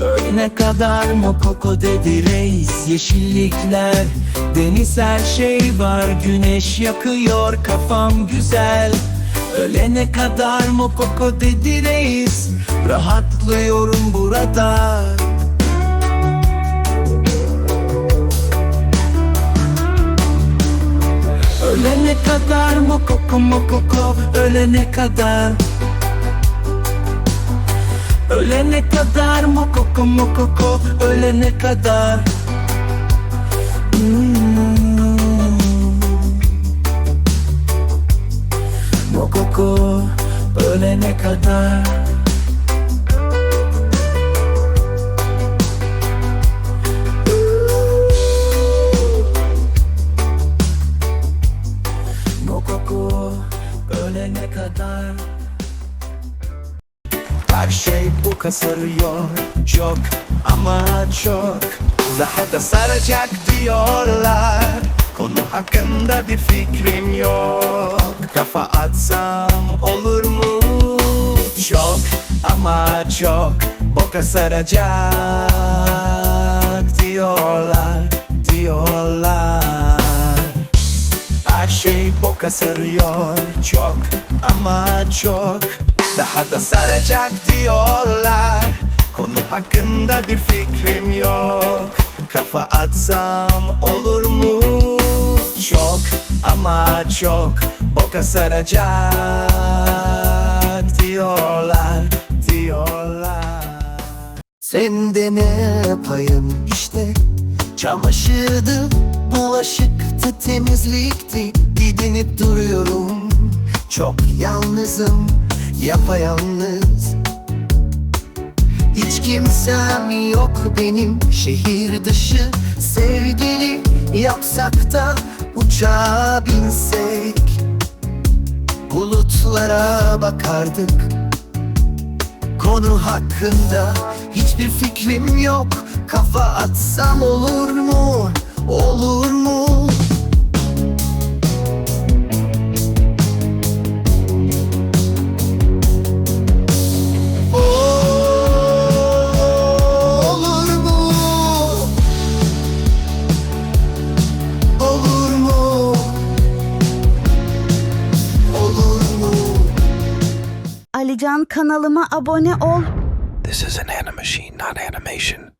Öğlene kadar Mokoko dedi reis? Yeşillikler Deniz her şey var. Güneş yakıyor kafam güzel. Ölene kadar Mokoko dedi reis? Rahatlıyorum burada. Ölene kadar mokoko mokoko Ölene kadar Ölene kadar mokoko mokoko Ölene kadar. Hmm. Mokoko Ölene kadar. Mokoko ölene kadar Her şey bu kasarıyor çok ama çok. Daha da saracak diyorlar Konu hakkında bir fikrim yok. Kafa atsam olur mu? Çok ama çok Boka saracak diyorlar boka sarıyor çok ama çok. Daha da saracak diyorlar. Konu hakkında bir fikrim yok. Kafa atsam olur mu? Çok ama çok. Boka saracak diyorlar Diyorlar. Sende ne payım işte? Çamaşırdı, bulaşıktı, temizlikti Çok yalnızım, yapayalnız Hiç kimsem yok benim Şehir dışı sevgili Yapsak da uçağa binsek Bulutlara bakardık Konu hakkında hiçbir fikrim yok Kafa atsam olur mu? Olur mu? Alican kanalıma abone ol. This is an animation, not animation.